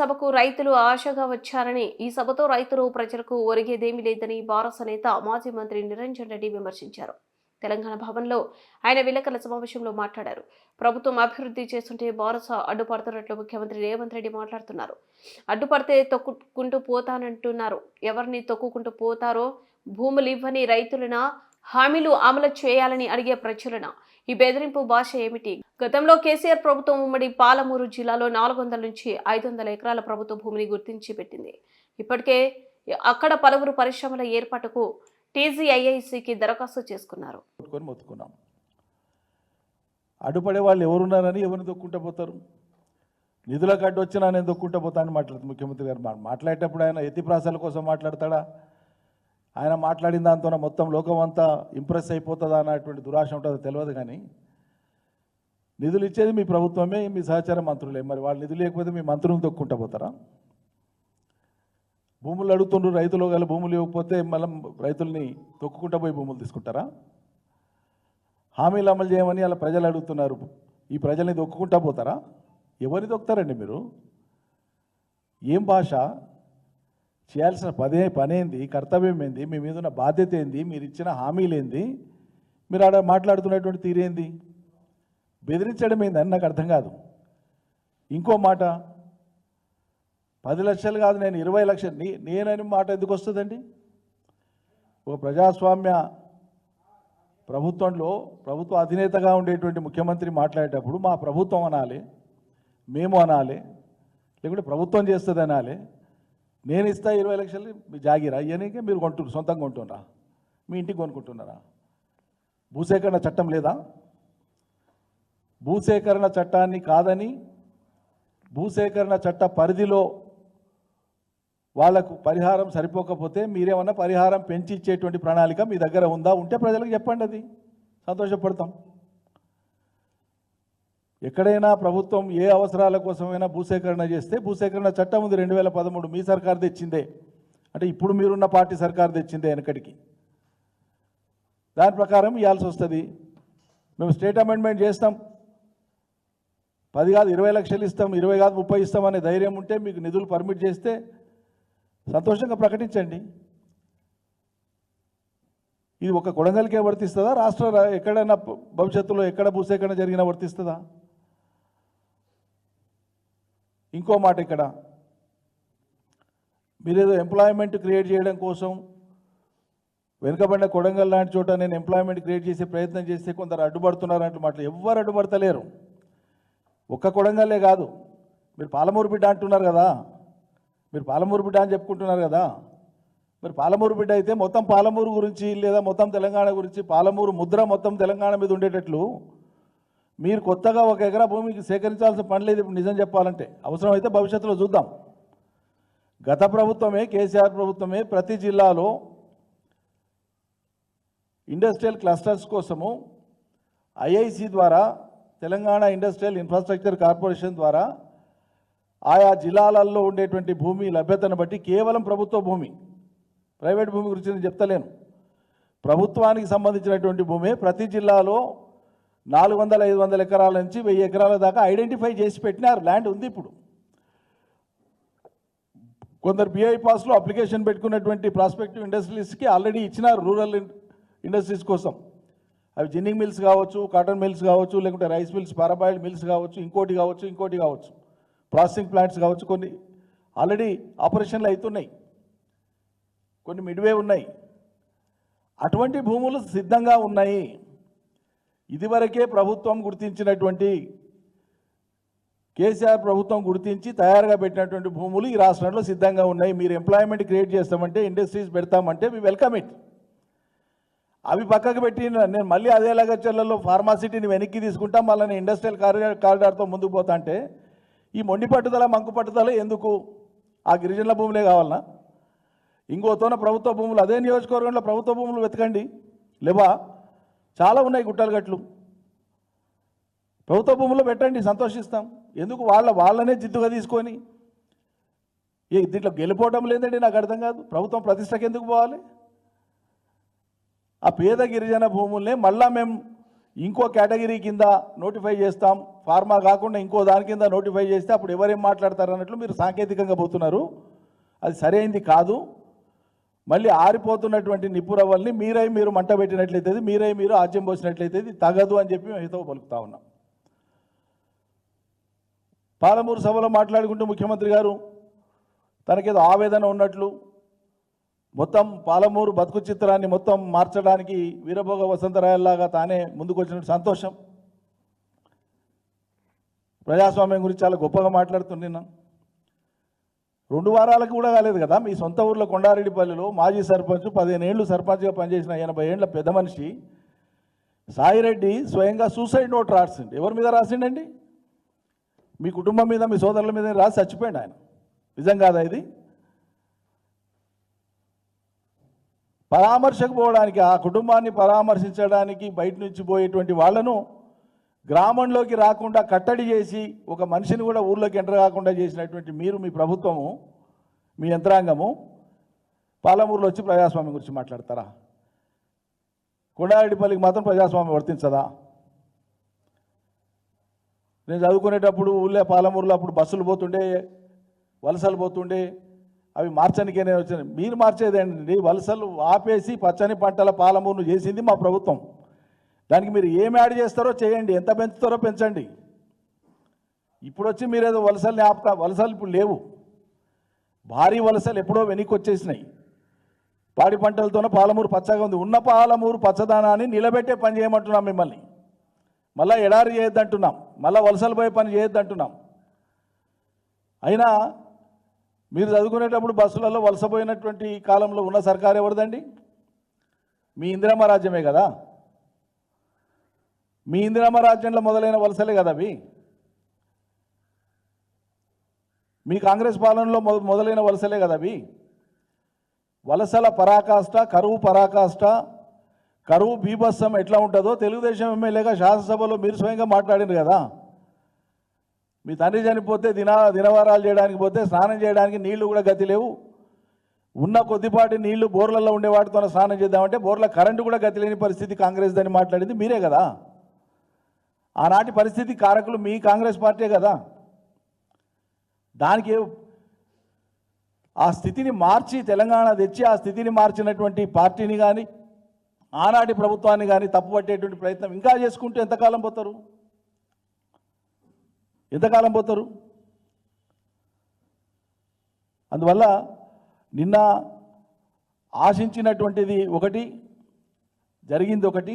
సభకు రైతులు ఆశగా వచ్చారని ఈ సభతో రైతులు ప్రజలకు ఒరిగేదేమీ లేదని భారత నేత మాజీ మంత్రి నిరంజన్ రెడ్డి విమర్శించారు. తెలంగాణ భవన్లో ఆయన విలేకరుల సమావేశంలో మాట్లాడారు. ప్రభుత్వం అభివృద్ధి చేస్తుంటే బారస అడ్డుపడుతున్నట్లు ముఖ్యమంత్రి రేవంత్ రెడ్డి మాట్లాడుతున్నారు. అడ్డుపడితే తొక్కుకుంటూ పోతానంటున్నారు. ఎవరిని తొక్కుకుంటూ పోతారో భూములు ఇవ్వని రైతులన హామీలు అమలు చేయాలని అడిగే ప్రచురణ ఈ బెదిరింపు భాష ఏమిటి? గతంలో కేసీఆర్ ప్రభుత్వం ఉమ్మడి పాలమూరు జిల్లాలో నాలుగు వందల నుంచి ఐదు వందల ఎకరాల ప్రభుత్వ భూమిని గుర్తించి పెట్టింది. ఇప్పటికే అక్కడ పలువురు పరిశ్రమల ఏర్పాటుకు టీజీఐఐసికి దరఖాస్తు చేసుకున్నారు. కొట్టుకొని అడ్డుపడే వాళ్ళు ఎవరున్నారని ఎవరిని దొక్కుంటూ పోతారు? నిధులకు అడ్డు వచ్చినా నేను దొక్కుంటూ పోతానని మాట్లాడుతుంది ముఖ్యమంత్రి గారు. మాట్లాడేటప్పుడు ఆయన ఎత్తిప్రాసాల కోసం మాట్లాడతాడా? ఆయన మాట్లాడిన దాంతో మొత్తం లోకం అంతా ఇంప్రెస్ అయిపోతుందా అన్నటువంటి దురాశ ఉంటుందో తెలియదు కానీ నిధులు ఇచ్చేది మీ ప్రభుత్వమే మీ సహచార మంత్రులే. మరి వాళ్ళు నిధులు లేకపోతే మీ మంత్రులను తొక్కుంటా పోతారా? భూములు అడుగుతుండ్రు రైతులు గల భూములు ఇవ్వకపోతే మళ్ళీ రైతుల్ని తొక్కుకుంటా పోయి భూములు తీసుకుంటారా? హామీలు అమలు చేయమని అలా ప్రజలు అడుగుతున్నారు. ఈ ప్రజల్ని తొక్కుకుంటా పోతారా? ఎవరిని తొక్కుతారండి మీరు? ఏం భాష? చేయాల్సిన పదే పనేంది కర్తవ్యం ఏంది? మీ మీద ఉన్న బాధ్యత ఏంది? మీరు ఇచ్చిన హామీలేంది మీరు ఆడ మాట్లాడుతున్నటువంటి తీరేంది బెదిరించడం ఏందని నాకు అర్థం కాదు. ఇంకో మాట పది లక్షలు కాదు నేను ఇరవై లక్షలు. నీ నేనని మాట ఎందుకు వస్తుందండి? ఒక ప్రజాస్వామ్య ప్రభుత్వంలో ప్రభుత్వ అధినేతగా ఉండేటువంటి ముఖ్యమంత్రి మాట్లాడేటప్పుడు మా ప్రభుత్వం అనాలి మేము అనాలి లేకుంటే ప్రభుత్వం చేస్తుంది అనాలి. నేను ఇస్తా ఇరవై లక్షలు మీ జాగిరా. ఇవన్నీ మీరు కొంటున్నారు సొంతంగా కొంటున్నారా? మీ ఇంటికి కొనుక్కుంటున్నారా? భూసేకరణ చట్టం లేదా? భూసేకరణ చట్టాన్ని కాదని భూసేకరణ చట్ట పరిధిలో వాళ్ళకు పరిహారం సరిపోకపోతే మీరేమన్నా పరిహారం పెంచి ఇచ్చేటువంటి ప్రణాళిక మీ దగ్గర ఉందా? ఉంటే ప్రజలకు చెప్పండి అది సంతోషపడతాం. ఎక్కడైనా ప్రభుత్వం ఏ అవసరాల కోసమైనా భూసేకరణ చేస్తే భూసేకరణ చట్టం ఉంది రెండు వేల పదమూడు మీ సర్కార్ తెచ్చిందే. అంటే ఇప్పుడు మీరున్న పార్టీ సర్కారు తెచ్చిందే వెనకడికి దాని ప్రకారం ఇవ్వాల్సి వస్తుంది. మేము స్టేట్ అమెండ్మెంట్ చేస్తాం. పది కాదు ఇరవై లక్షలు ఇస్తాం ఇరవై కాదు ముప్పై ఇస్తాం అనే ధైర్యం ఉంటే మీకు నిధులు పర్మిట్ చేస్తే సంతోషంగా ప్రకటించండి. ఇది ఒక కొడంగల్కే వర్తిస్తుందా? రాష్ట్ర ఎక్కడైనా భవిష్యత్తులో ఎక్కడ భూసేకరణ జరిగినా వర్తిస్తుందా? ఇంకో మాట ఇక్కడ. మీరేదో ఎంప్లాయ్మెంట్ క్రియేట్ చేయడం కోసం వెనుకబడిన కొడంగల్ లాంటి చోట నేను ఎంప్లాయ్మెంట్ క్రియేట్ చేసే ప్రయత్నం చేస్తే కొందరు అడ్డుపడుతున్నారంటే మాటలు ఎవ్వరు అడ్డుపడతలేరు. ఒక్క కొడంగల్లే కాదు. మీరు పాలమూరు బిడ్డ అంటున్నారు కదా. మీరు పాలమూరు బిడ్డ అని చెప్పుకుంటున్నారు కదా. మరి పాలమూరు బిడ్డ అయితే మొత్తం పాలమూరు గురించి లేదా మొత్తం తెలంగాణ గురించి పాలమూరు ముద్ర మొత్తం తెలంగాణ మీద ఉండేటట్లు మీరు కొత్తగా ఒక ఎకరా భూమికి సేకరించాల్సిన పని లేదు ఇప్పుడు నిజం చెప్పాలంటే. అవసరమైతే భవిష్యత్తులో చూద్దాం. గత ప్రభుత్వమే కేసీఆర్ ప్రభుత్వమే ప్రతి జిల్లాలో ఇండస్ట్రియల్ క్లస్టర్స్ కోసము ఐఐసి ద్వారా తెలంగాణ ఇండస్ట్రియల్ ఇన్ఫ్రాస్ట్రక్చర్ కార్పొరేషన్ ద్వారా ఆయా జిల్లాలలో ఉండేటువంటి భూమి లభ్యతను బట్టి కేవలం ప్రభుత్వ భూమి ప్రైవేట్ భూమి గురించి నేను చెప్తలేను. ప్రభుత్వానికి సంబంధించినటువంటి భూమి ప్రతి జిల్లాలో నాలుగు వందల ఐదు వందల ఎకరాల నుంచి వెయ్యి ఎకరాల దాకా ఐడెంటిఫై చేసి పెట్టినారు. ల్యాండ్ ఉంది ఇప్పుడు. కొందరు బిఐ పాస్లో అప్లికేషన్ పెట్టుకున్నటువంటి ప్రాస్పెక్టివ్ ఇండస్ట్రీస్కి ఆల్రెడీ ఇచ్చినారు రూరల్ ఇండస్ట్రీస్ కోసం. అవి జిన్నింగ్ మిల్స్ కావచ్చు కాటన్ మిల్స్ కావచ్చు లేకుంటే రైస్ మిల్స్ పారాబాయిల్ మిల్స్ కావచ్చు ఇంకోటి కావచ్చు ఇంకోటి కావచ్చు. ప్రాసెసింగ్ ప్లాంట్స్ కావచ్చు కొన్ని. ఆల్రెడీ ఆపరేషన్లు అవుతున్నాయి కొన్ని మిడ్వే ఉన్నాయి. అటువంటి భూములు సిద్ధంగా ఉన్నాయి. ఇదివరకే ప్రభుత్వం గుర్తించినటువంటి కేసీఆర్ ప్రభుత్వం గుర్తించి తయారుగా పెట్టినటువంటి భూములు ఈ రాష్ట్రంలో సిద్ధంగా ఉన్నాయి. మీరు ఎంప్లాయ్మెంట్ క్రియేట్ చేస్తామంటే ఇండస్ట్రీస్ పెడతామంటే మీ వెల్కమ్ ఇట్ అవి పక్కకు పెట్టి నేను మళ్ళీ అదే లగచర్లలో ఫార్మాసిటీని వెనక్కి తీసుకుంటా. మళ్ళీ నేను ఇండస్ట్రియల్ కారిడార్ కారిడార్తో ముందుకు పోతా అంటే ఈ మొండి పట్టుదల మంకు పట్టుదల ఎందుకు? ఆ గిరిజనుల భూములే కావాలనా? ఇంకోతోన ప్రభుత్వ భూములు అదే నియోజకవర్గంలో ప్రభుత్వ భూములు వెతకండి. లేవా? చాలా ఉన్నాయి గుట్టలు గట్లు. ప్రభుత్వ భూముల్లో పెట్టండి సంతోషిస్తాం. ఎందుకు? వాళ్ళ వాళ్ళనే జిద్దుగా తీసుకొని. ఏ దీంట్లో గెలిపోవడం లేదండి నాకు అర్థం కాదు. ప్రభుత్వం ప్రతిష్టకి ఎందుకు పోవాలి? ఆ పేద గిరిజన భూముల్ని మళ్ళా మేము ఇంకో కేటగిరీ కింద నోటిఫై చేస్తాం. ఫార్మా కాకుండా ఇంకో దాని కింద నోటిఫై చేస్తే అప్పుడు ఎవరేం మాట్లాడతారు అన్నట్లు మీరు సాంకేతికంగా పోతున్నారు. అది సరైంది కాదు. మళ్ళీ ఆరిపోతున్నటువంటి నిపురవల్ని మీరై మీరు మంట పెట్టినట్లయితే మీరై మీరు ఆజ్యం పోసినట్లయితే తగదు అని చెప్పి మేము హితవు పలుకుతా ఉన్నాం. పాలమూరు సభలో మాట్లాడుకుంటూ ముఖ్యమంత్రి గారు తనకేదో ఆవేదన ఉన్నట్లు మొత్తం పాలమూరు బతుకు చిత్రాన్ని మొత్తం మార్చడానికి వీరభోగ వసంతరాయల్లాగా తానే ముందుకొచ్చినట్టు సంతోషం. ప్రజాస్వామ్యం గురించి చాలా గొప్పగా మాట్లాడుతున్నాను రెండు వారాలకు కూడా కాలేదు కదా. మీ సొంత ఊర్లో కొండారెడ్డిపల్లిలో మాజీ సర్పంచ్ పదిహేను ఏళ్ళు సర్పంచ్గా పనిచేసిన ఎనభై ఏళ్ళ పెద్ద మనిషి సాయిరెడ్డి స్వయంగా సూసైడ్ నోట్ రాసిండు. ఎవరి మీద రాసిండండి? మీ కుటుంబం మీద మీ సోదరుల మీద రాసి చచ్చిపోయాడు ఆయన. నిజం కాదా ఇది? పరామర్శకు పోవడానికి ఆ కుటుంబాన్ని పరామర్శించడానికి బయట నుంచి పోయేటువంటి వాళ్ళను గ్రామంలోకి రాకుండా కట్టడి చేసి ఒక మనిషిని కూడా ఊర్లోకి ఎంటర్ కాకుండా చేసినటువంటి మీరు మీ ప్రభుత్వము మీ యంత్రాంగము పాలమూరులో వచ్చి ప్రజాస్వామ్యం గురించి మాట్లాడతారా? కొండారెడ్డిపల్లికి మాత్రం ప్రజాస్వామ్యం వర్తించదా? నేను చదువుకునేటప్పుడు ఊళ్ళో పాలమూరులో అప్పుడు బస్సులు పోతుండే వలసలు పోతుండే అవి మార్చనికే నేను వచ్చాను మీరు మార్చేదేంటండి వలసలు ఆపేసి పచ్చని పంటల పాలమూరును చేసింది మా ప్రభుత్వం. దానికి మీరు ఏం యాడ్ చేస్తారో చేయండి. ఎంత పెంచుతారో పెంచండి. ఇప్పుడు వచ్చి మీరు ఏదో వలసలు ఆపుతా వలసలు ఇప్పుడు లేవు. భారీ వలసలు ఎప్పుడో వెనక్కి వచ్చేసినాయి పాడి పంటలతోనే పాలమూరు పచ్చగా ఉంది. ఉన్న పాలమూరు పచ్చదనాన్ని నిలబెట్టే పని చేయమంటున్నాం మిమ్మల్ని. మళ్ళీ ఎడారి చేయొద్దంటున్నాం. మళ్ళీ వలసలు పోయే పని చేయొద్దంటున్నాం. అయినా మీరు చదువుకునేటప్పుడు బస్సులలో వలసపోయినటువంటి కాలంలో ఉన్న సర్కారు ఎవరిదండి? మీ ఇందిరమ్మ రాజ్యమే కదా? మీ ఇందిరమ్మ రాజ్యంలో మొదలైన వలసలే కదా అవి? మీ కాంగ్రెస్ పాలనలో మొదలైన వలసలే కదా అవి? వలసల పరాకాష్ట కరువు పరాకాష్ట కరువు బీభత్సం ఎట్లా ఉంటుందో తెలుగుదేశం ఎమ్మెల్యేగా శాసనసభలో మీరు స్వయంగా మాట్లాడారు కదా. మీ తండ్రి చనిపోతే దిన దినవారాలు చేయడానికి పోతే స్నానం చేయడానికి నీళ్ళు కూడా గతి లేవు. ఉన్న కొద్దిపాటి నీళ్ళు బోర్లలో ఉండే వాటితో స్నానం చేద్దామంటే బోర్ల కరెంటు కూడా గతి లేని పరిస్థితి కాంగ్రెస్ దాన్ని మాట్లాడింది మీరే కదా. ఆనాటి పరిస్థితి కారకులు మీ కాంగ్రెస్ పార్టీ కదా. దానికి ఆ స్థితిని మార్చి తెలంగాణ తెచ్చి ఆ స్థితిని మార్చినటువంటి పార్టీని కానీ ఆనాటి ప్రభుత్వాన్ని కానీ తప్పుపట్టేటువంటి ప్రయత్నం ఇంకా చేసుకుంటూ ఎంతకాలం పోతారు? ఎంతకాలం పోతారు? అందువల్ల నిన్న ఆశించినటువంటిది ఒకటి జరిగింది ఒకటి.